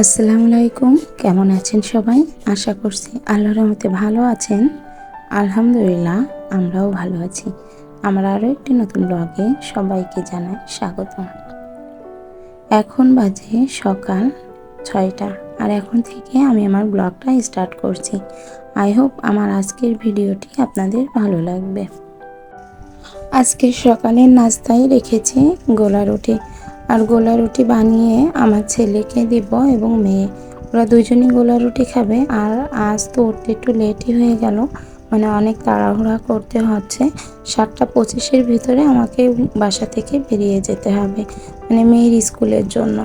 আসসালামু আলাইকুম। কেমন আছেন সবাই? আশা করছি আল্লাহর রহমতে ভালো আছেন। আলহামদুলিল্লাহ, আমরাও ভালো আছি। আমরা আরও একটি নতুন ব্লগে সবাইকে জানাই স্বাগত এখন বাজে সকাল ছয়টা। আর এখন থেকে আমি আমার ব্লগটা স্টার্ট করছি। আই হোপ আমার আজকের ভিডিওটি আপনাদের ভালো লাগবে। আজকে সকালের নাস্তায় রেখেছি গোলা রুটি। আর গোলা রুটি বানিয়ে আমার ছেলেকে দিব এবং মেয়ে। ওরা দুজনই গোলা রুটি খাবে। আর আজ তো উঠতে একটু লেটই হয়ে গেল। মানে অনেক তাড়াহুড়া করতে হচ্ছে। সাতটা পঁচিশের ভিতরে আমাকে বাসা থেকে বেরিয়ে যেতে হবে। মানে মেয়ের স্কুলের জন্য।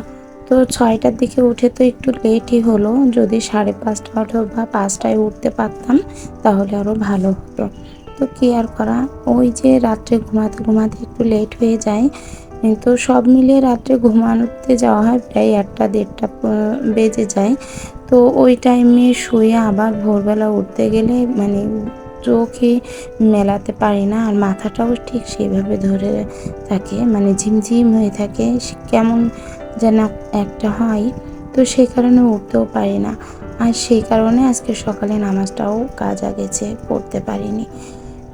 তো ছয়টার দিকে উঠে তো একটু লেটই হলো। যদি সাড়ে পাঁচটা অথবা পাঁচটায় উঠতে পারতাম, তাহলে আরও ভালো হতো। তো কি আর করা? ওই যে রাত্রে ঘুমাতে ঘুমাতে একটু লেট হয়ে যায়। তো সব মিলিয়ে রাত্রে ঘুমানোতে যাওয়া হয়, প্রায় একটা দেড়টা বেজে যায়। তো ওই টাইমে শুয়ে আবার ভোরবেলা উঠতে গেলে মানে চোখে মেলাতে পারি না, আর মাথাটাও ঠিক সেইভাবে ধরে থাকে মানে ঝিমঝিম হয়ে থাকে কেমন যেন একটা হয়। তো সেই কারণে উঠতেও পারি না। আর সেই কারণে আজকে সকালে নামাজটাও কাজা গেছে, পড়তে পারিনি।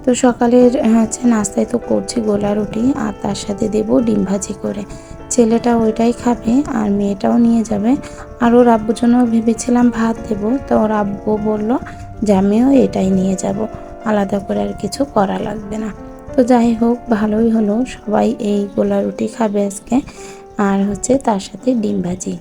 তো সকালের হচ্ছে নাস্তায় তো করছি গোলা রুটি আর তার সাথে দেব ডিম ভাজি করে। ছেলেটা ওইটাই খাবে আর মেয়েটাও নিয়ে যাবে। আর ওর আব্বুর জন্য ভেবেছিলাম ভাত দেব, তো ওর আব্বু বলল যে আমিও এটাই নিয়ে যাব। আলাদা করে আর কিছু করা লাগবে না। তো যাই হোক, ভালোই হলো। সবাই এই গোলা রুটি খাবে আজকে। আর হচ্ছে তার সাথে ডিম ভাজি।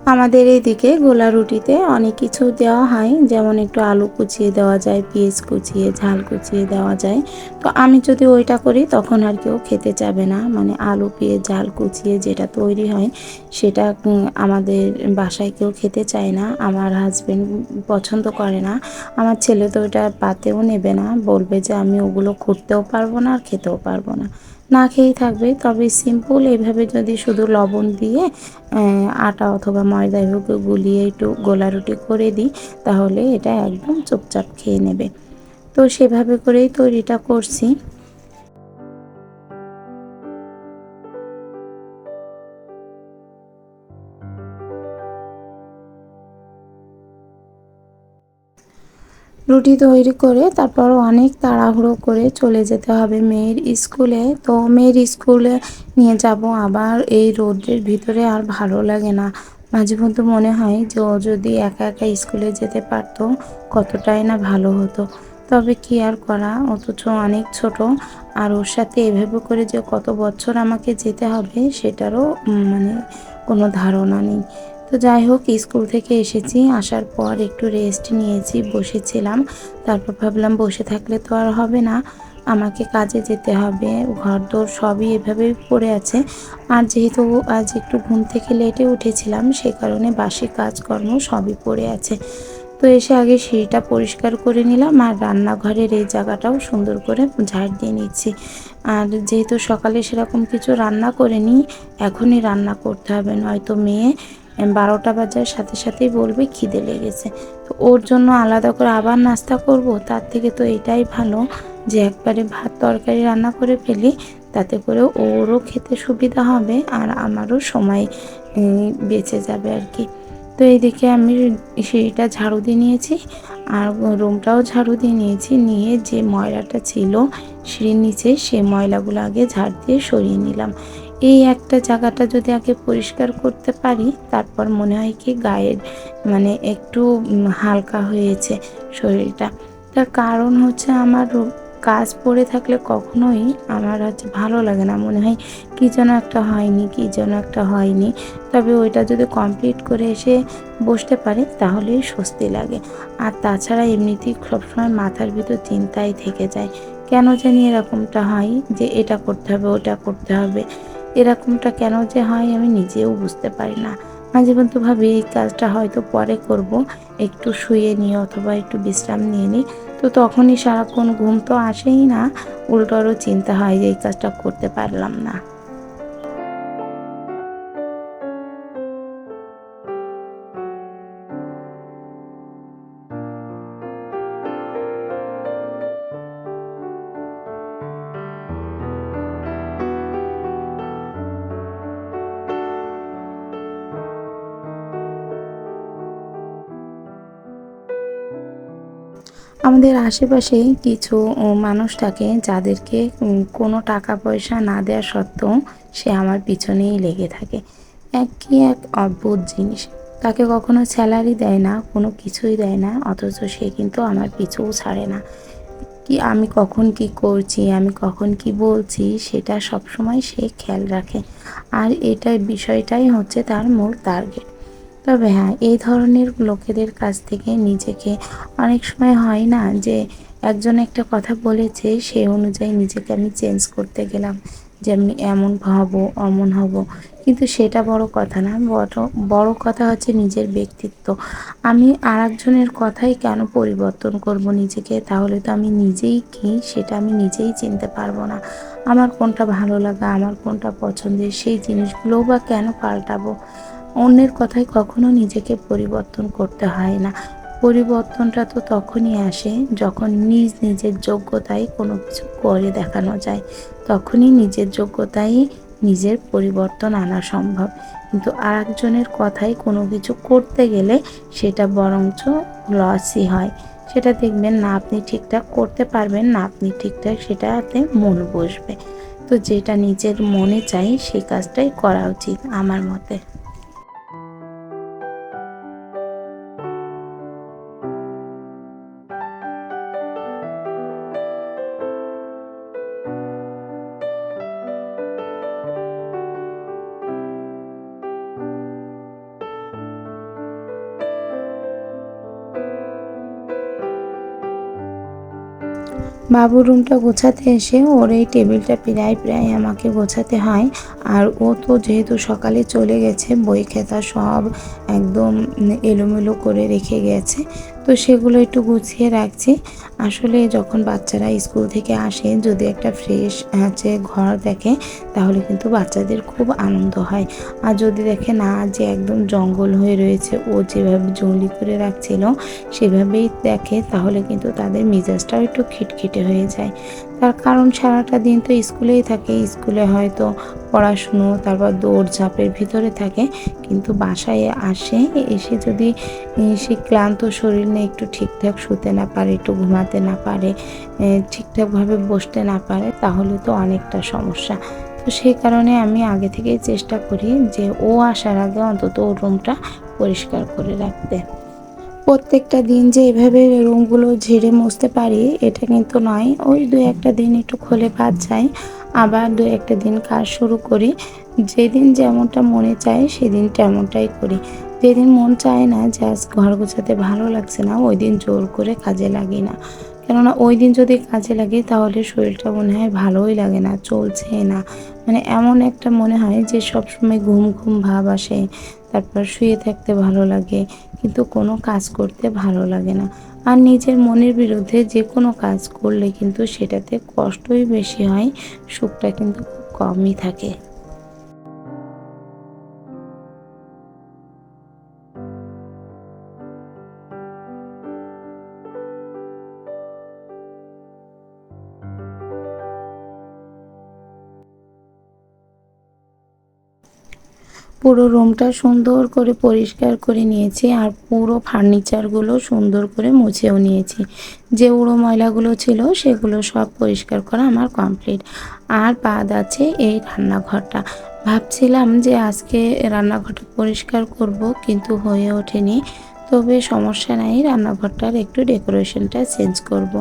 আমাদের এইদিকে গোলা রুটিতে অনেক কিছু দেওয়া হয়। যেমন একটু আলু কুচিয়ে দেওয়া যায়, পেঁয়াজ কুচিয়ে, ঝাল কুচিয়ে দেওয়া যায়। তো আমি যদি ওইটা করি, তখন আর কেউ খেতে চাবে না। মানে আলু, পেঁয়াজ, ঝাল কুচিয়ে যেটা তৈরি হয়, সেটা আমাদের বাসায় কেউ খেতে চায় না। আমার হাজব্যান্ড পছন্দ করে না। আমার ছেলে তো ওইটা পাতেও নেবে না। বলবে যে আমি ওগুলো করতেও পারব না আর খেতেও পারব না। না খেয়েই থাকবে। তবে সিম্পল এইভাবে যদি শুধু লবণ দিয়ে আটা অথবা ময়দা এভাবে গুলিয়ে একটু গোলা রুটি করে দিই, তাহলে এটা একদম চুপচাপ খেয়ে নেবে। তো সেভাবে করেই তৈরিটা করছি। রুটি তৈরি করে তারপর অনেক তাড়াহুড়ো করে চলে যেতে হবে মেয়ের স্কুলে। তো মেয়ের স্কুলে নিয়ে যাব আবার এই রোদ্রের ভিতরে আর ভালো লাগে না। মাঝে মধ্যে মনে হয় যে ও যদি একা একা স্কুলে যেতে পারতো কতটাই না ভালো হতো। তবে কি আর করা, অথচ অনেক ছোট। আর ওর সাথে এভাবে করে যে কত বছর আমাকে যেতে হবে সেটারও মানে কোনো ধারণা নেই। তো যাই হোক, স্কুল থেকে এসেছি। আসার পর একটু রেস্ট নিয়েছি, বসেছিলাম। তারপর ভাবলাম বসে থাকলে তো আর হবে না। আমাকে কাজে যেতে হবে। ঘর দোর সবই এভাবেই পড়ে আছে। আর যেহেতু আজ একটু ঘুম থেকে লেটে উঠেছিলাম, সে কারণে বাসি কাজকর্ম সবই পড়ে আছে। তো এসে আগে সিঁড়িটা পরিষ্কার করে নিলাম আর রান্নাঘরের এই জায়গাটাও সুন্দর করে ঝাড় দিয়ে নিচ্ছি। আর যেহেতু সকালে সেরকম কিছু রান্না করে নিই এখনই রান্না করতে হবে। নয়তো মেয়ে বারোটা বাজার, সাথে সাথেই বলবে খিদে লেগেছে। তো ওর জন্য আলাদা করে আবার নাস্তা করব, তার থেকে তো এটাই ভালো যে একবারে ভাত তরকারি রান্না করে ফেলি, তাতে করে ওরও খেতে সুবিধা হবে আর আমারও সময় বেঁচে যাবে আর কি। তো এইদিকে আমি সিঁড়িটা ঝাড়ু দিয়ে নিয়েছি আর রুমটাও ঝাড়ু দিয়ে নিয়েছি, নিয়ে যে ময়লাটা ছিল সিঁড়ির নিচে সে ময়লাগুলো আগে ঝাড় দিয়ে সরিয়ে নিলাম। এই একটা জায়গাটা যদি আগে পরিষ্কার করতে পারি, তারপর মনে হয় কি গায়ের মানে একটু হালকা হয়েছে শরীরটা। তার কারণ হচ্ছে আমার কাজ পড়ে থাকলে কখনোই আমার হচ্ছে ভালো লাগে না। মনে হয় কী যেন একটা হয়নি, কী যেন একটা হয়নি। তবে ওইটা যদি কমপ্লিট করে এসে বসতে পারে তাহলেই স্বস্তি লাগে। আর তাছাড়া এমনিতেই সবসময় মাথার ভিতর চিন্তাই থেকে যায়। কেন জানি এরকমটা হয় যে, এটা করতে হবে, ওটা করতে হবে। এরকমটা কেন যে হয় আমি নিজেও বুঝতে পারি না। মাঝে মধ্যে ভাবি, এই কাজটা হয়তো পরে করব। একটু শুয়ে নিই অথবা একটু বিশ্রাম নিয়ে নিই। তো তখনই সারাক্ষণ ঘুম তো আসেই না, উল্টো আরও চিন্তা হয় যে এই কাজটা করতে পারলাম না। আমাদের আশেপাশে কিছু মানুষ থাকে যাদেরকে কোনো টাকা পয়সা না দেওয়া সত্ত্বেও সে আমার পিছনেই লেগে থাকে। এক কি এক অদ্ভুত জিনিস। তাকে কখনো স্যালারি দেয় না, কোনো কিছুই দেয় না, অথচ সে কিন্তু আমার পিছুও ছাড়ে না। কি, আমি কখন কি করছি, আমি কখন কি বলছি, সেটা সবসময় সে খেয়াল রাখে। আর এটা বিষয়টাই হচ্ছে তার মূল টার্গেট তবে হ্যাঁ এই ধরনের লোকেদের কাছ থেকে নিজেকে অনেক সময় হয় না যে একজন একটা কথা বলেছে সেই অনুযায়ী নিজেকে আমি চেঞ্জ করতে গেলাম, যে আমি এমন হব, অমন হব। কিন্তু সেটা বড় কথা না, বড় বড় কথা হচ্ছে নিজের ব্যক্তিত্ব। আমি আর একজনের কথাই কেন পরিবর্তন করব নিজেকে? তাহলে তো আমি নিজেই কি? সেটা আমি নিজেই চিনতে পারব না। আমার কোনটা ভালো লাগা, আমার কোনটা পছন্দের, সেই জিনিসগুলোও বা কেন পাল্টাবো? অন্যের কথায় কখনো নিজেকে পরিবর্তন করতে হয় না। পরিবর্তনটা তো তখনই আসে যখন নিজ নিজের যোগ্যতায় কোনো কিছু করে দেখানো যায়। তখনই নিজের যোগ্যতায় নিজের পরিবর্তন আনা সম্ভব। কিন্তু আরেকজনের কথায় কোনো কিছু করতে গেলে সেটা বরঞ্চ লসই হয়। সেটা দেখবেন না, আপনি ঠিকঠাক করতে পারবেন না, আপনি ঠিকঠাক সেটাতে মন বসবে। তো যেটা নিজের মনে চাই, সেই কাজটাই করা উচিত আমার মতে। বাবুর রুমটা গোছাতে এসে ওর এই টেবিলটা প্রায় প্রায় আমাকে গোছাতে হয়। আর ও তো যেহেতু সকালে চলে গেছে, বই খাতা সব একদম এলোমেলো করে রেখে গেছে। তো সেগুলো একটু গুছিয়ে রাখছি। আসলে যখন বাচ্চারা স্কুল থেকে আসে, যদি একটা ফ্রেশ হচ্ছে ঘর দেখে, তাহলে কিন্তু বাচ্চাদের খুব আনন্দ হয়। আর যদি দেখে না যে একদম জঙ্গল হয়ে রয়েছে, ও যেভাবে জঙ্গলি করে রাখছিল, সেভাবেই দেখে, তাহলে কিন্তু তাদের মেজাজটাও একটু খিটখিটে হয়ে যায়। তার কারণ সারাটা দিন তো স্কুলেই থাকে। স্কুলে হয়তো পড়াশুনো, তারপর দৌড়ঝাঁপের ভিতরে থাকে। কিন্তু বাসায় আসে, এসে যদি সে ক্লান্ত শরীর নিয়ে একটু ঠিকঠাক শুতে না পারে, একটু ঘুমাতে না পারে ঠিকঠাকভাবে বসতে না পারে, তাহলে তো অনেকটা সমস্যা। তো সেই কারণে আমি আগে থেকেই চেষ্টা করি যে ও আসার আগে অন্তত ওর রুমটা পরিষ্কার করে রাখতে। প্রত্যেকটা দিন যে এভাবে রুমগুলো ঝেড়ে মুছতে পারি, এটা কিন্তু নয়। ওই দু একটা দিন একটু খোলে বাদ যায় আবার দু একটা দিন কাজ শুরু করি। যেদিন যেমনটা মনে চায় সেদিন তেমনটাই করি। যেদিন মন চায় না যে আজ ঘর গোছাতে ভালো লাগছে না, ওই দিন জোর করে কাজে লাগি না। কেননা ওই দিন যদি কাজে লাগে তাহলে শরীরটা মনে হয় ভালোই লাগে না, চলছে না। মানে এমন একটা মনে হয় যে সবসময় ঘুম ঘুম ভাব আসে। তারপর শুয়ে থাকতে ভালো লাগে, কিন্তু কোনো কাজ করতে ভালো লাগে না। আর নিজের মনের বিরুদ্ধে যে কোনো কাজ করলে কিন্তু সেটাতে কষ্টই বেশি হয়, সুখটা কিন্তু কমই থাকে। পুরো রুমটা সুন্দর করে পরিষ্কার করে নিয়েছি আর পুরো ফার্নিচারগুলো সুন্দর করে মুছেও নিয়েছি। যে উড়ো ময়লাগুলো ছিল সেগুলো সব পরিষ্কার করা আমার কমপ্লিট। আর বাদ আছে এই রান্নাঘরটা। ভাবছিলাম যে আজকে রান্নাঘরটা পরিষ্কার করব কিন্তু হয়ে ওঠেনি। তবে সমস্যা নাই, রান্নাঘরটার একটু ডেকোরেশনটা চেঞ্জ করব।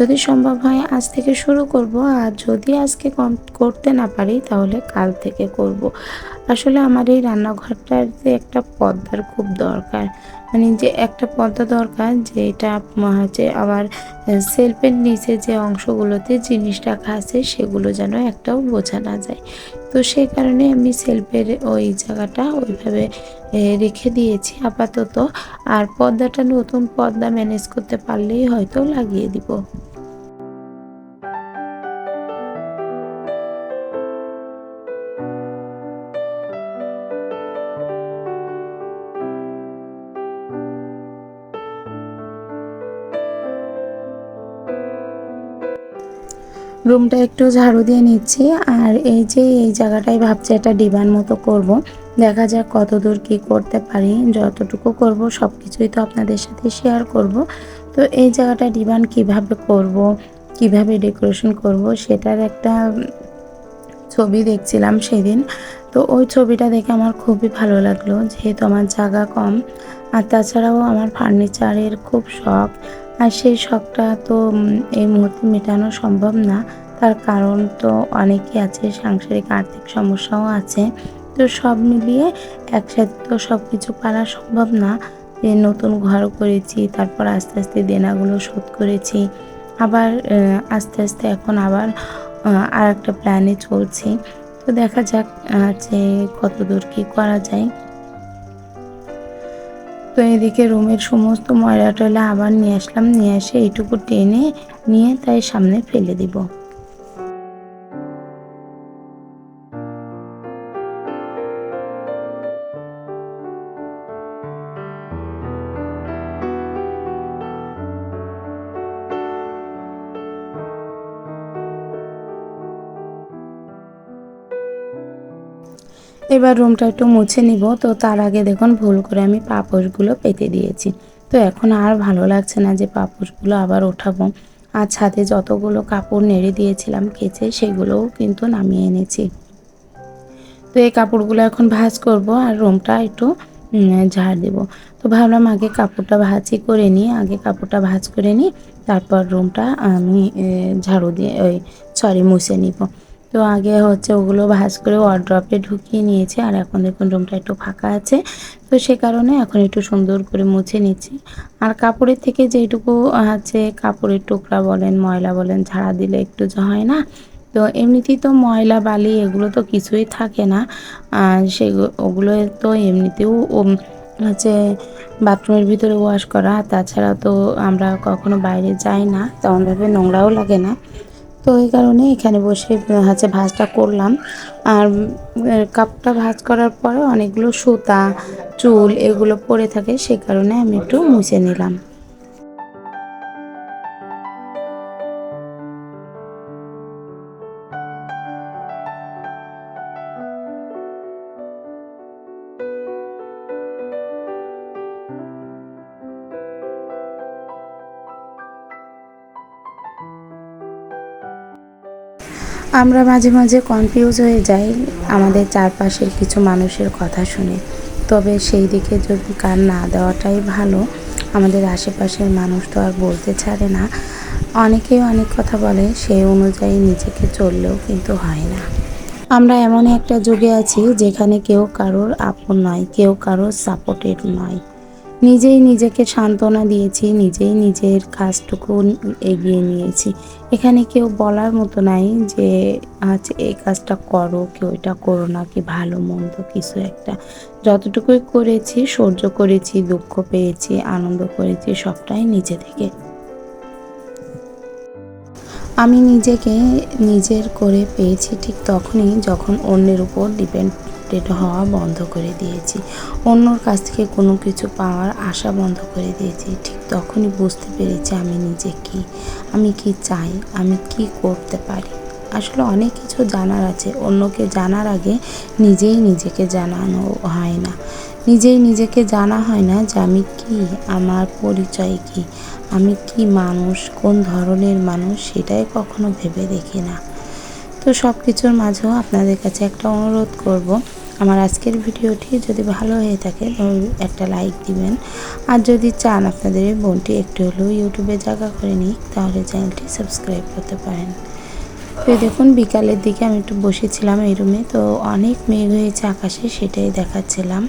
যদি সম্ভব হয় আজ থেকে শুরু করব। আর যদি আজকে কম করতে না পারি তাহলে কাল থেকে করব। আসলে আমার এই রান্নাঘরটার যে একটা পর্দার খুব দরকার। মানে যে একটা পর্দা দরকার, যে এটা হচ্ছে আবার সেলফের নিচে যে অংশগুলোতে জিনিস রাখা আছে, সেগুলো যেন একটাও বোঝা না যায়। তো সেই কারণে আমি সেলফের ওই জায়গাটা ওইভাবে রেখে দিয়েছি আপাতত। আর পর্দাটা নতুন পর্দা ম্যানেজ করতে পারলেই হয়তো লাগিয়ে দিব। রুমটা একটু ঝাড়ু দিয়ে নিচ্ছি আর এই যে এই জায়গাটাই ভাবছি একটা ডিবান মতো করব। দেখা যাক কতদূর কি করতে পারি যতটুকু করব সব কিছুই তো আপনাদের সাথে শেয়ার করব তো এই জায়গাটা ডিবান কীভাবে করব, কীভাবে ডেকোরেশন করব, সেটার একটা ছবি দেখছিলাম সেদিন। তো ওই ছবিটা দেখে আমার খুবই ভালো লাগল, যেহেতু আমার জায়গা কম। আর তাছাড়াও আমার ফার্নিচারের খুব শখ। আর সেই শখটা তো এই মুহূর্তে মেটানো সম্ভব না। তার কারণ তো অনেকই আছে, সাংসারিক আর্থিক সমস্যাও আছে। তো সব মিলিয়ে একসাথে তো সব কিছু পারা সম্ভব না। যে নতুন ঘর করেছি, তারপর আস্তে আস্তে দেনাগুলো শোধ করেছি। আবার আস্তে আস্তে এখন আবার আর একটা প্ল্যানে চলছি। তো দেখা যাক যে কত দূর কী করা যায়। তো এদিকে রুমের সমস্ত ময়লা টয়লা আবার নিয়ে আসলাম। নিয়ে এসে এইটুকু টেনে নিয়ে তাই সামনে ফেলে দিব। এবার রুমটা একটু মুছে নিব। তো তার আগে দেখুন, ভুল করে আমি পাপড়গুলো পেতে দিয়েছি। তো এখন আর ভালো লাগছে না যে পাপড়গুলো আবার ওঠাবো। আর ছাদে যতগুলো কাপড় নেড়ে দিয়েছিলাম কেচে, সেগুলোও কিন্তু নামিয়ে এনেছি। তো এই কাপড়গুলো এখন ভাজ করব আর রুমটা একটু ঝাড় দেব। তো ভাবলাম আগে কাপড়টা ভাজি করে নিই, আগে কাপড়টা ভাজ করে নিই, তারপর রুমটা আমি ঝাড়ু দিয়ে, ওই সরি মুছে নিব। তো আগে হচ্ছে ওগুলো ভাজ করে ওয়ার্ড্রপে ঢুকিয়ে নিয়েছে, আর এখন দেখুন রুমটা একটু ফাঁকা আছে। তো সে কারণে এখন একটু সুন্দর করে মুছে নিচ্ছি। আর কাপড়ের থেকে যেটুকু হচ্ছে কাপড়ের টুকরা বলেন, ময়লা বলেন, ঝাড়া দিলে একটু হয় না। তো এমনিতেই তো ময়লা, বালি এগুলো তো কিছুই থাকে না। সেগুলো ওগুলো তো এমনিতেও হচ্ছে বাথরুমের ভিতরে ওয়াশ করা। তাছাড়া তো আমরা কখনো বাইরে যাই না, তেমনভাবে নোংরাও লাগে না। তো এই কারণে এখানে বসে হচ্ছে ভাজটা করলাম। আর কাপটা ভাজ করার পরে অনেকগুলো সুতা, চুল এগুলো পরে থাকে, সে কারণে আমি একটু মুছে নিলাম। আমরা মাঝে মাঝে কনফিউজ হয়ে যাই আমাদের চারপাশের কিছু মানুষের কথা শুনে। তবে সেই দিকে যদি কান না দেওয়াটাই ভালো, আমাদের আশেপাশের মানুষ তো আর বলতে ছাড়ে না। অনেকেই অনেক কথা বলে সেই অনুযায়ী নিজেকে চললেও কিন্তু হয় না। আমরা এমন একটা যুগে আছি যেখানে কেউ কারোর আপন নয়, কেউ কারোর সাপোর্টেড নয়। নিজেই নিজেকে সান্ত্বনা দিয়েছি, নিজেই নিজের কাজটুকু এগিয়ে নিয়েছি। এখানে কেউ বলার মতো নাই যে, আজ এই কাজটা করো কেউ এটা করো না, কি ভালো মন্দ কিছু একটা। যতটুকুই করেছি, সহ্য করেছি, দুঃখ পেয়েছি, আনন্দ করেছি, সবটাই নিজে থেকে। আমি নিজেকে নিজের করে পেয়েছি ঠিক তখনই যখন অন্যের উপর ডিপেন্ড আপডেট হওয়া বন্ধ করে দিয়েছি। অন্যর কাছ থেকে কোনো কিছু পাওয়ার আশা বন্ধ করে দিয়েছি। ঠিক তখনই বুঝতে পেরেছি আমি নিজে কি, আমি কি চাই, আমি কি করতে পারি। আসলে অনেক কিছু জানার আছে। অন্যকে জানার আগে নিজেই নিজেকে জানানো হয় না। নিজেই নিজেকে জানা হয় না যে আমি কি, আমার পরিচয় কি, আমি কি মানুষ, কোন ধরনের মানুষ সেটাই কখনো ভেবে দেখি না। তো সব কিছুর মাঝেও আপনাদের কাছে একটা অনুরোধ করব আমার আজকের ভিডিওটি যদি ভালো হয়ে থাকে একটা লাইক দিবেন। আর যদি চান আপনাদের এই বোনটি একটু হলেও ইউটিউবে জায়গা করে নিই তাহলে চ্যানেলটি সাবস্ক্রাইব করতে পারেন। তো দেখুন, বিকালের দিকে আমি একটু বসেছিলাম এই রুমে তো অনেক মেঘ হয়েছে আকাশে, সেটাই দেখাচ্ছিলাম।